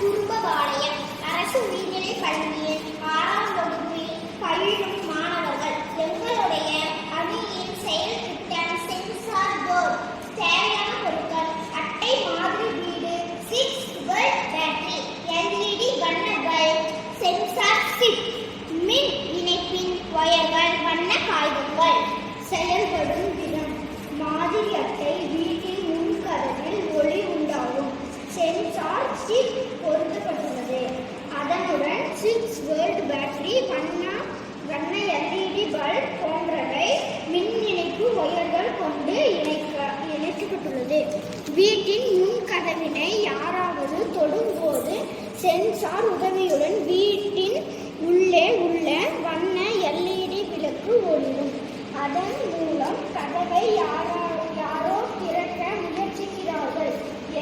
குறும்பபாளையம் அரசு உயர்நிலைப் பள்ளியில் ஆறாம் வகுப்பில் பயிலும் மாணவர்கள் எங்களுடைய அணியின் செயல் திட்டம் சென்சார் போர்டு. தேவையான பொருட்கள் அட்டை மாதிரி வீடு சிக்ஸ் வோல்ட் பேட்டரி எல்இடி வண்ணங்கள் சென்சார் சிப் மின் இணைப்பின் ஒயர்கள் வண்ண காகிதங்கள். செயல்படும் விதம் மாதிரி அட்டை வீடு முன்கதவில் ஒளி உண்டாகும் சென்சார் சிப் பொருத்தப்பட்டுள்ளது அதனுடன் சிக்ஸ் வோல்ட் பேட்டரி வண்ண வண்ண எல்இடி பல்ப் போன்றவை மின் இணைப்பு ஒயர்கள் கொண்டு இணைக்க இணைக்கப்பட்டுள்ளது. வீட்டின் முன் கதவினை யாராவது தொடும்போது சென்சார் உதவியுடன் வீட்டின் உள்ளே உள்ள வண்ண எல்இடி விளக்கு ஒளிரும். அதன் மூலம் கதவை யாரா யாரோ திறக்க முயற்சிக்கிறார்கள்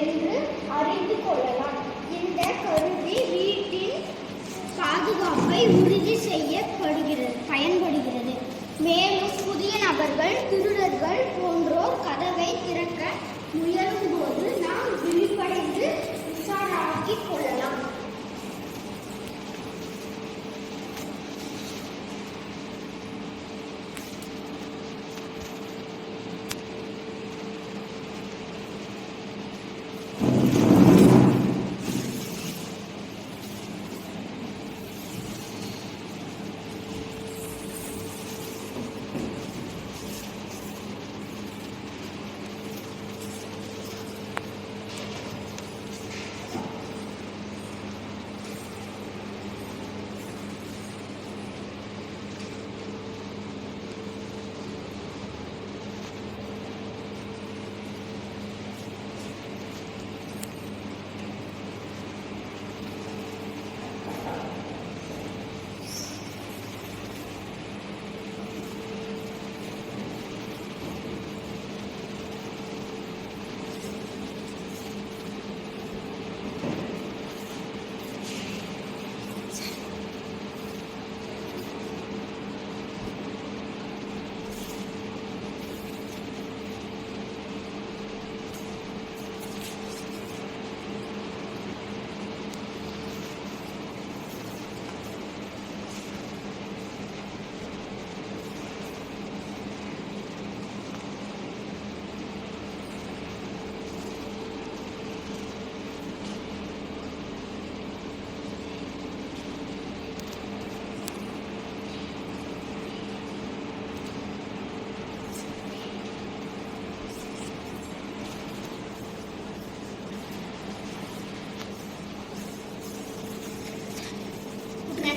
என்று அறிந்து கொள்ளலாம். இந்த கருவி வீட்டின் பாதுகாப்பை உறுதி செய்யப்படுகிறது பயன்படுகிறது. மேலும் புதிய நபர்கள் திருடர்கள் போன்றோர் கதவை திறக்க முயலும்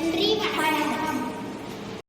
நன்றி வணக்கம்